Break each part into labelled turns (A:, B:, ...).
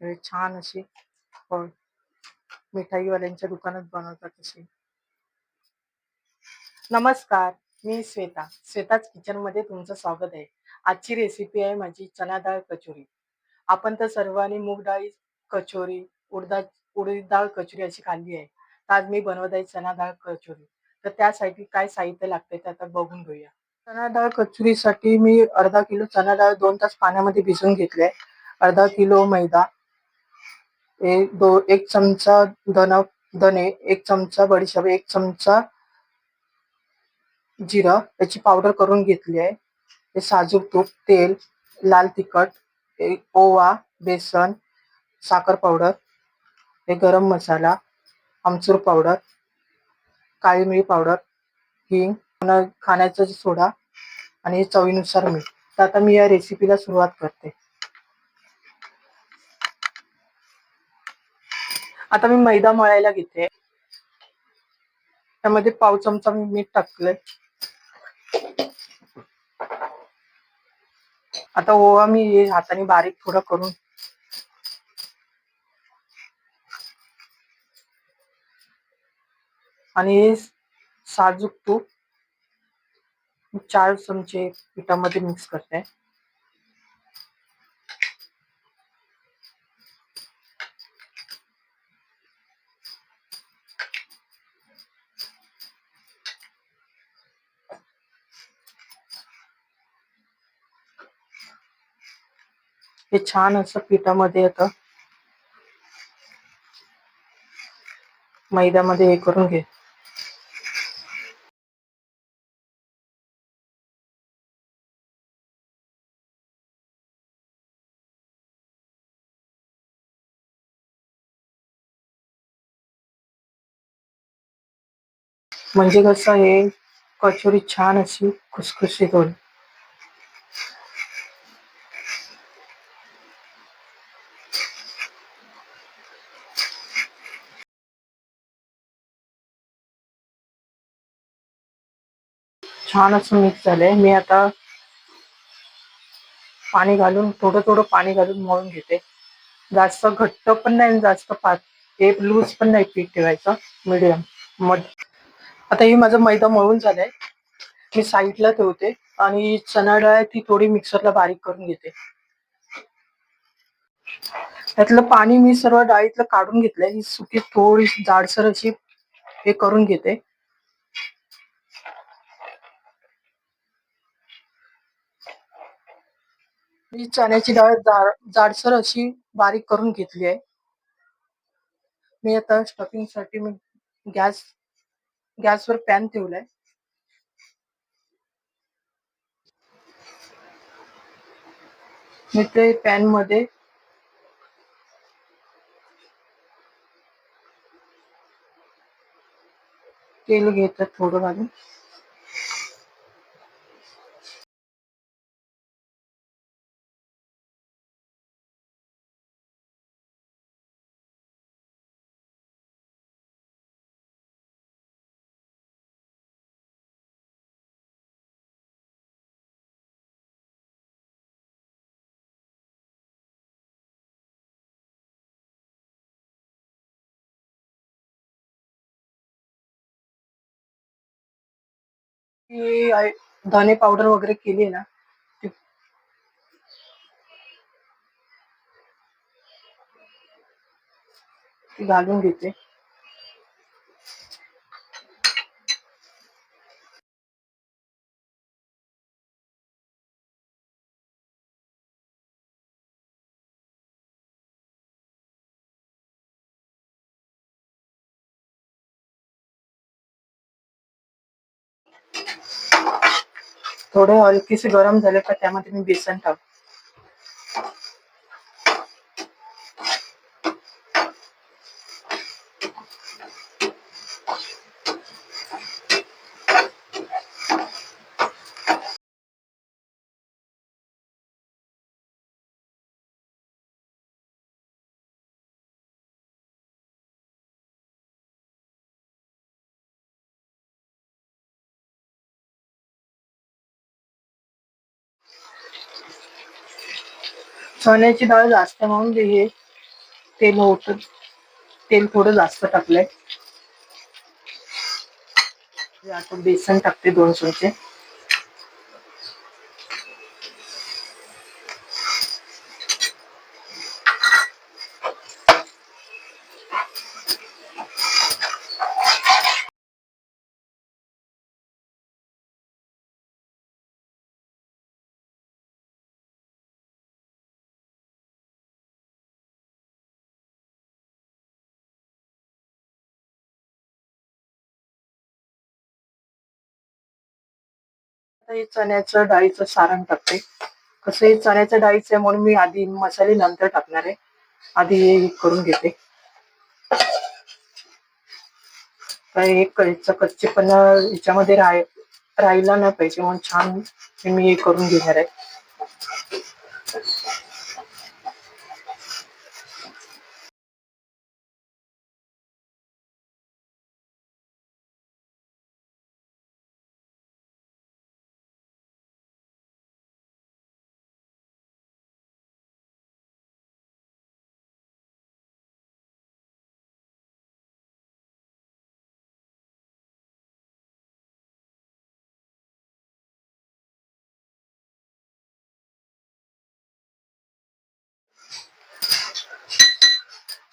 A: हे छान अशी मिठाईवाल्यांच्या दुकानात बनवतात अशी. नमस्कार मी श्वेता. श्वेताच किचनमध्ये तुमचं स्वागत आहे. आजची रेसिपी आहे माझी चना डाळ कचोरी. आपण तर सर्वांनी मूग डाळी कचोरी उडदा उडीद डाळ कचोरी अशी खाल्ली आहे. तर आज मी बनवत आहे चना डाळ कचोरी. तर त्यासाठी काय साहित्य लागते ते आता बघून घेऊया. चना डाळ कचोरीसाठी मी अर्धा किलो चना डाळ दोन तास पाण्यामध्ये भिजवून घेतले अर्धा किलो मैदा एक दो एक चमचा धना धने एक चमचा बडीशेप एक चमचा जिरा याची पावडर करून घेतली आहे. हे साजूक तूप तेल लाल तिखट एक ओवा बेसन साखर पावडर हे गरम मसाला आमचूर पावडर काळी मिरी पावडर हिंग पुन्हा खाण्याचा सोडा आणि चवीनुसार मीठ. तर आता मी या रेसिपीला सुरुवात करते. आता मी मैदा मळायला घेते. त्यामध्ये पाव चमचा मी मीठ टाकलंय. आता ओवा मी हे हाताने बारीक थोडं करून आणि साजूक तूप चार चमचे पिठामध्ये मिक्स करते. हे छान असं पिठामध्ये येतं. मैद्यामध्ये हे करून घे. म्हणजे कसं हे कचोरी छान अशी खुसखुशीत होईल. छान असं मिक्स झालंय. मी आता पाणी घालून थोडं थोडं पाणी घालून मळून घेते. जास्त घट्ट पण नाही जास्त पात हे लूज पण नाही पीठ ठेवायचं. मिडियम मग आता ही माझं मैदा मळून झालंय. मी साईडला ठेवते आणि चणा डाळ ती थोडी मिक्सरला बारीक करून घेते. त्यातलं पाणी मी सर्व डाळीतलं काढून घेतलंय. ही सुकी थोडी जाडसर अशी हे करून घेते. ही चण्याची डाळ जाडसर अशी बारीक करून घेतली आहे. मी आता स्टफिंगसाठी मी गॅस गॅसवर पॅन ठेवलाय. मी ते पॅनमध्ये तेल घेतात थोडं घालून. ती धने पावडर वगैरे केली ना ती घालून घेते. थोडे हलकीसे गरम झाले का त्यामध्ये मी बेसन टाकतो. चण्याची डाळ जास्त म्हणून हे तेल होत तेल थोडं जास्त टाकलंय. आता बेसन टाकते दोन चमचे. हे चण्याचं डाळीचं सारण टाकते. कसं हे चण्याच्या डाळीचं आहे म्हणून मी आधी मसाले नंतर टाकणार आहे. आधी हे करून घेते. काय एक कच्चे पण याच्यामध्ये राह राहिला नाही पाहिजे म्हणून छान हे मी हे करून घेणार आहे.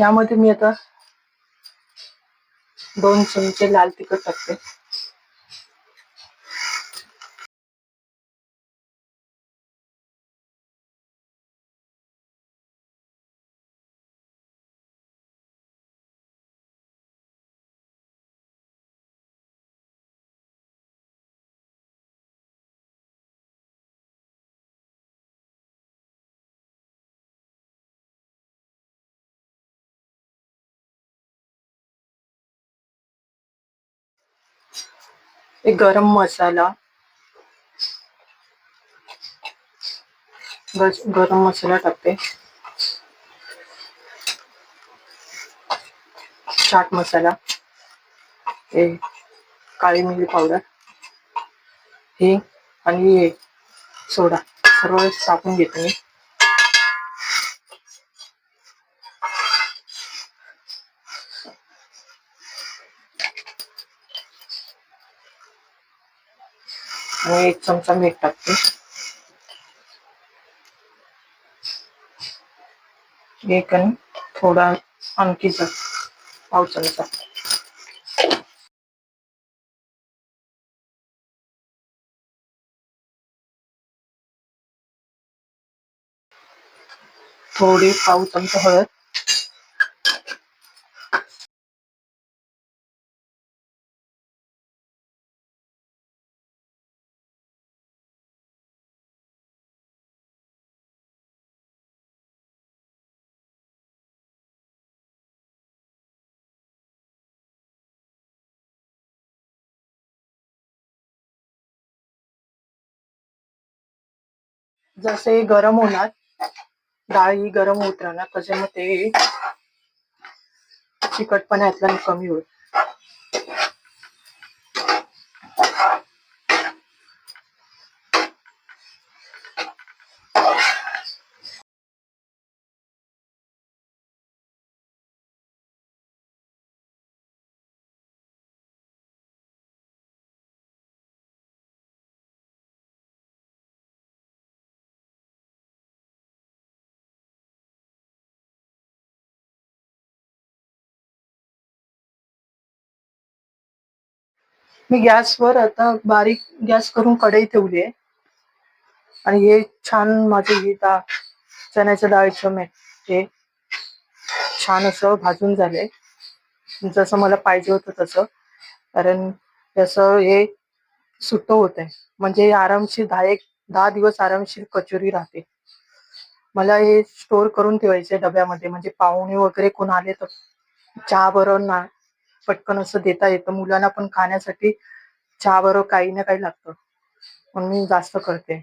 A: यामध्ये मी आता दोन चमचे लाल तिखट टाकते. एक गरम मसाला. ग- गरम मसाला टाकते. चाट मसाला. हे काळी मिरी पावडर. हे आणि हे सोडा. सर्व टाकून घेते मी. आणि एक चमचा मीठ टाकते. एक आणि थोडा आणखीचा पाव चमचा. थोडी पाव चमचा हळद. जसे गरम होणार डाळ ही गरम होत राहणार त्याच्यामुळे ते चिकटपणा यातला कमी होईल. मी गॅसवर आता बारीक गॅस करून कढई ठेवली आहे. आणि हे छान माझे हे डा चण्याच्या डाळीचं हे छान असं भाजून झाले जसं मला पाहिजे होतं तसं. कारण त्याचं हे सुट्ट होत आहे म्हणजे आरामशीर दहा एक दहा दिवस आरामशीर कचोरी राहते. मला हे स्टोर करून ठेवायचे डब्यामध्ये. म्हणजे पाहुणे वगैरे कोण आले तर चहा बरोबर ना पटकन असं देता येतं. मुलांना पण खाण्यासाठी चहा बरोबर काही ना काही लागतं. म्हणून मी जास्त करते.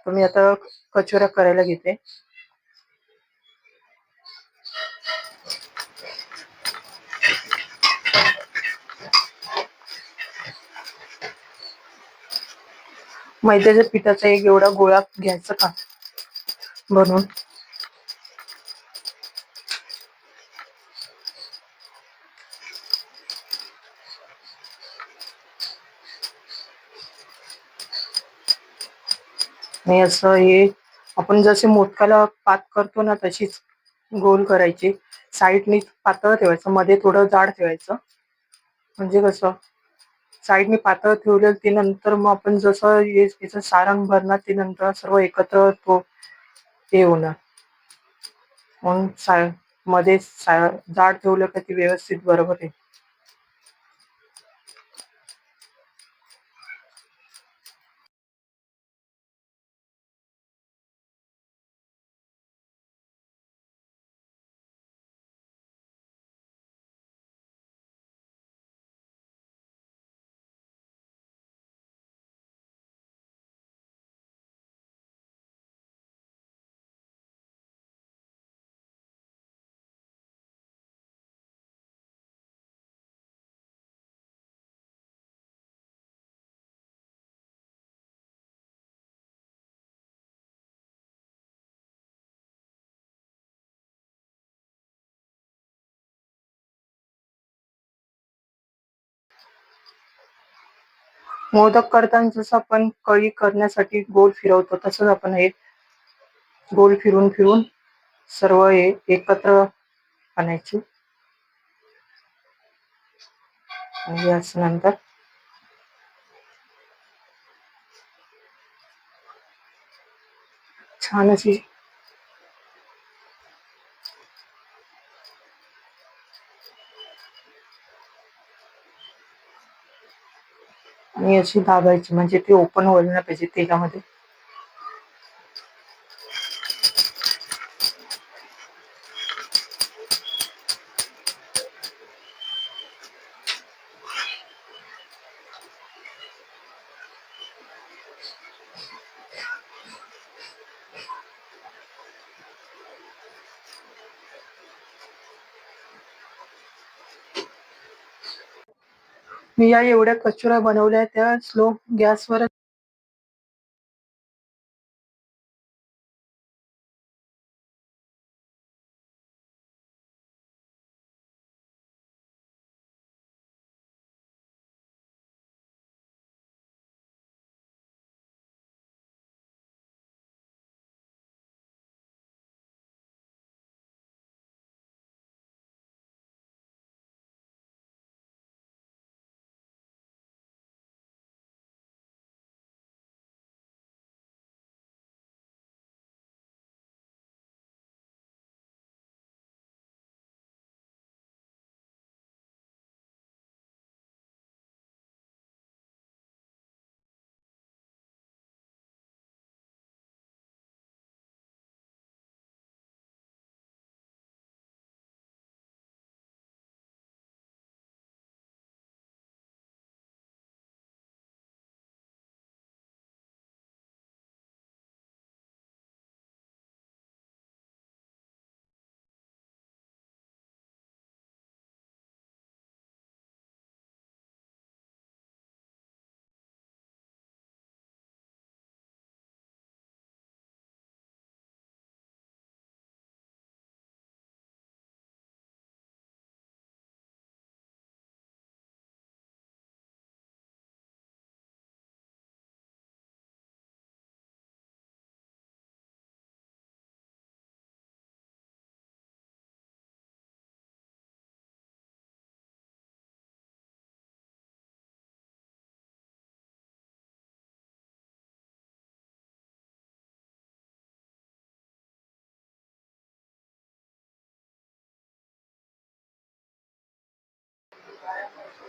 A: तर मी आता कचोऱ्या करायला घेते. मैद्याच्या पिठाचा एक एवढा गोळा घ्यायचा का? बनवून. आणि असं हे आपण जसे मोदकाला पात करतो ना तशीच गोल करायची. साईडनी पातळ ठेवायचं मध्ये थोडं जाड ठेवायचं. म्हणजे कसं साईडनी पातळ ठेवलं ते नंतर मग आपण जसं हे त्याचं सारण भरणार ते नंतर सर्व एकत्र तो हे होणार. म्हणून सा मध्ये सा जाड ठेवलं का ते व्यवस्थित बरोबर आहे. मोदक करताना जसं आपण कळी करण्यासाठी गोल फिरवतो तसंच आपण हे गोल फिरून फिरून सर्व हे एकत्र आणायचे. आणि नंतर छान अशी आणि अशी दाबायची म्हणजे ती ओपन व्हायला नाही पाहिजे तेलामध्ये मी या एवढ्या कचोऱ्या बनवल्या त्या स्लो गॅसवर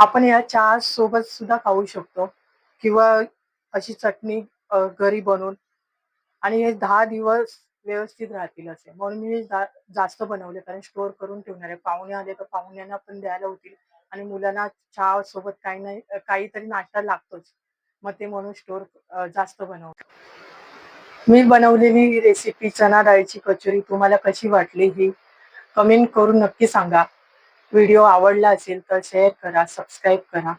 A: आपण या चहा सोबत सुद्धा खाऊ शकतो. किंवा अशी चटणी घरी बनवून. आणि हे दहा दिवस व्यवस्थित राहतील असे. म्हणून मी जा- जास्त बनवले. कारण स्टोअर करून ठेवणार. आहे पाहुणे आले तर पाहुण्यांना पण द्यायला होतील. आणि मुलांना चहा सोबत काही नाही काहीतरी नाश्ता लागतोच. मग ते म्हणून स्टोअर जास्त बनवतो. मी बनवलेली रेसिपी चना डाळीची कचोरी तुम्हाला कशी वाटली ही? कमेंट करून नक्की सांगा. व्हिडिओ आवडला असेल तर शेअर करा सबस्क्राईब करा.